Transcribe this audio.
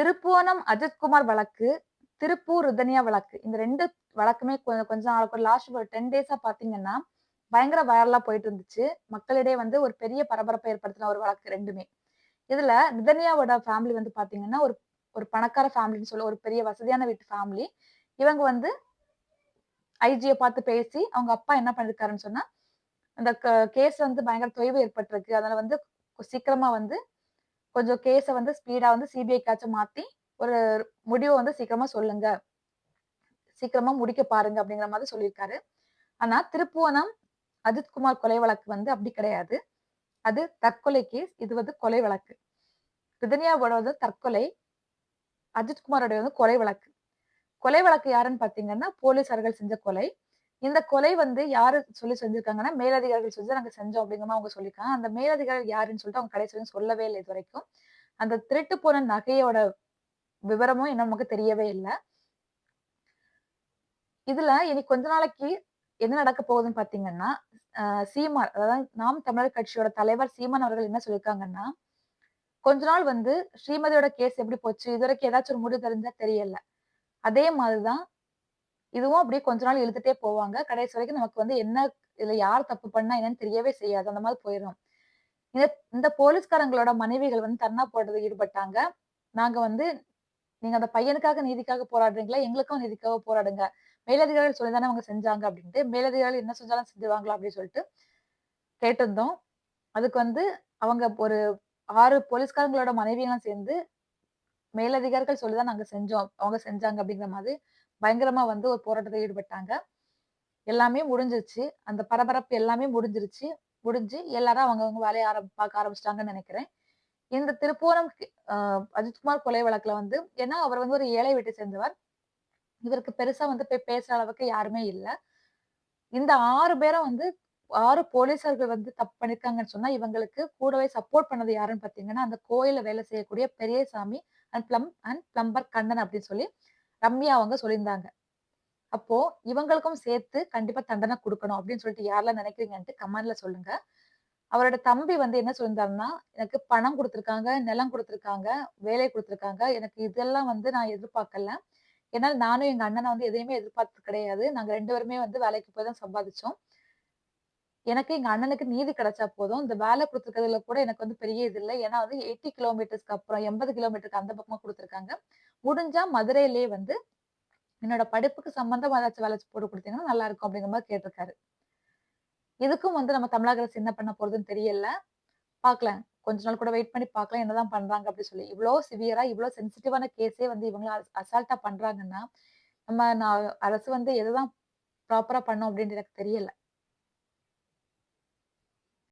திருப்புவனம் அஜித்குமார் வழக்கு, திருப்பூர் ருதனியா வழக்கு. இந்த ரெண்டு வழக்குமே கொஞ்சம் கொஞ்ச நாளுக்கு லாஸ்ட் ஒரு 10 டேஸா பார்த்தீங்கன்னா, பயங்கர வைரலா போயிட்டு இருந்துச்சு. மக்களிடையே வந்து ஒரு பெரிய பரபரப்பை ஏற்படுத்தின ஒரு வழக்கு ரெண்டுமே இதுல ரிதன்யாவோட ஃபேமிலி வந்து பாத்தீங்கன்னா ஒரு ஒரு பணக்கார ஃபேமிலின்னு சொல்ல ஒரு பெரிய வசதியான வீட்டு ஃபேமிலி. இவங்க வந்து ஐஜியை பார்த்து பேசி, அவங்க அப்பா என்ன பண்ணியிருக்காருன்னு சொன்னா, அந்த கேஸ் வந்து பயங்கர தொய்வு ஏற்பட்டிருக்கு. அதனால வந்து சீக்கிரமா வந்து கொஞ்சம் கேஸை வந்து ஸ்பீடா வந்து சிபிஐக்காச்சும் மாத்தி, ஒரு முடிவை வந்து சீக்கிரமா சொல்லுங்க. சீக்கிரமா முடிக்க பாருங்க அப்படிங்கிற மாதிரி சொல்லியிருக்காரு. ஆனா திருப்புவனம் அஜித்குமார் கொலை வழக்கு வந்து அப்படி கிடையாது. அது தற்கொலை கேஸ். இது வந்து கொலை வழக்கு. ரிதன்யாவோடது தற்கொலை. அஜித்குமாரோட வந்து கொலை வழக்கு. கொலை வழக்கு யாருன்னு பார்த்தீங்கன்னா, போலீசார்கள் செஞ்ச கொலை. இந்த கொலை வந்து யாரு சொல்லி செஞ்சிருக்காங்கன்னா, மேலதிகாரிகள் சொல்லி நாங்க செஞ்சோம் அப்படிங்கிற அவங்க சொல்லியிருக்காங்க. அந்த மேலதிகாரிகள் யாருன்னு சொல்லிட்டு அவங்க கடைசி வரைக்கும் சொல்லவே இல்லை இது வரைக்கும் அந்த திருட்டு போன நகையோட விவரமும் இன்னும் நமக்கு தெரியவே இல்ல. இதுல இனி கொஞ்ச நாளைக்கு என்ன நடக்க போகுதுன்னு பார்த்தீங்கன்னா, அ சீமான் அதாவது நாம் தமிழர் கட்சியோட தலைவர் சீமான் அவர்கள் என்ன சொல்லியிருக்காங்கன்னா, கொஞ்ச நாள் வந்து ஸ்ரீமதியோட கேஸ் எப்படி போச்சு? இது வரைக்கும் ஏதாச்சும் ஒரு முடிவு தெரிஞ்சா தெரியல. அதே மாதிரிதான் இதுவும் அப்படியே கொஞ்ச நாள் இழுத்துட்டே போவாங்க. கடைசி வரைக்கும் நமக்கு வந்து என்ன இதுல யார் தப்பு பண்ணா என்னன்னு தெரியவே செய்யாது. அந்த மாதிரி போயிரும். இந்த இந்த போலீஸ்காரங்களோட மனைவிகள் வந்து தர்ணா போடுறதுக்கு ஈடுபட்டாங்க. நாங்க வந்து நீங்க அந்த பையனுக்காக நீதிக்காக போராடுறீங்களா? எங்களுக்கும் நீதிக்காக போராடுங்க. மேலதிகாரிகள் சொல்லி தானே அவங்க செஞ்சாங்க அப்படின்ட்டு, மேலதிகாரிகள் என்ன செஞ்சாலும் செஞ்சுவாங்களா அப்படின்னு சொல்லிட்டு கேட்டிருந்தோம். அதுக்கு வந்து அவங்க ஒரு ஆறு போலீஸ்காரங்களோட மனைவியெல்லாம் சேர்ந்து, மேலதிகாரிகள் சொல்லிதான் நாங்க செஞ்சோம். அவங்க செஞ்சாங்க அப்படிங்கிற மாதிரி பயங்கரமா வந்து ஒரு போராட்டத்தில் ஈடுபட்டாங்க. எல்லாமே முடிஞ்சிருச்சு. அந்த பரபரப்பு எல்லாமே முடிஞ்சிருச்சு. முடிஞ்சு எல்லாரும் அவங்கவங்க வேலைய ஆரம் பார்க்க ஆரம்பிச்சிட்டாங்கன்னு நினைக்கிறேன் இந்த திருப்பூரம் அஜித்குமார் கொலை வழக்குல வந்து ஏன்னா அவர் வந்து ஒரு ஏழை வீட்டை சேர்ந்தவர். இவருக்கு பெருசா வந்து போய் பேசுற அளவுக்கு யாருமே இல்லை இந்த ஆறு பேரும் வந்து ஆறு போலீஸார்கள் வந்து தப்பு பண்ணிருக்காங்கன்னு சொன்னா, இவங்களுக்கு கூடவே சப்போர்ட் பண்ணது யாருன்னு பாத்தீங்கன்னா அந்த கோயில வேலை செய்யக்கூடிய Periyasamy and plum and plumber Kannan அப்படின்னு சொல்லி ரம்யா அவங்க சொல்லியிருந்தாங்க. அப்போ இவங்களுக்கும் சேர்த்து கண்டிப்பா தண்டனை கொடுக்கணும் அப்படின்னு சொல்லிட்டு யாரெல்லாம் நினைக்கிறீங்கன்ட்டு கமெண்ட்ல சொல்லுங்க. அவரோட தம்பி வந்து என்ன சொல்லியிருந்தாருன்னா, எனக்கு பணம் குடுத்துருக்காங்க, நிலம் குடுத்துருக்காங்க, வேலை கொடுத்துருக்காங்க எனக்கு இதெல்லாம் வந்து நான் எதிர்பார்க்கல. ஏன்னா நானும் எங்க அண்ணனை வந்து எதையுமே எதிர்பார்த்தது கிடையாது. நாங்க ரெண்டு பேருமே வந்து வேலைக்கு போய் தான் சம்பாதிச்சோம். எனக்கு எங்க அண்ணனுக்கு நீதி கிடைச்சா போதும். இந்த வேலை கொடுத்துருக்கிறதுல கூட எனக்கு வந்து பெரிய இது இல்ல. ஏன்னா வந்து 80 கிலோமீட்டர்ஸ்க்கு அப்புறம் 80 கிலோமீட்டருக்கு அந்த பக்கமா கொடுத்துருக்காங்க முடிஞ்சா மதுரையிலேயே வந்து என்னோட படிப்புக்கு சம்மந்தமா ஏதாச்சும் வேலை போட்டு கொடுத்தீங்கன்னா நல்லா இருக்கும் அப்படிங்கிற மாதிரி கேட்டிருக்காரு. இதுக்கும் வந்து நம்ம தமிழக அரசு என்ன பண்ண போறதுன்னு தெரியல. பார்க்கலாம். கொஞ்ச நாள் கூட வெயிட் பண்ணி பார்க்கலாம். என்னதான் பண்றாங்க அப்படின்னு சொல்லி. இவ்வளோ சிவியரா, இவ்வளோ சென்சிட்டிவான கேஸே வந்து இவங்க அசால்ட்டா பண்றாங்கன்னா, நம்ம நான் அரசு வந்து எதுதான் ப்ராப்பரா பண்ணும் அப்படின்னு எனக்கு தெரியல.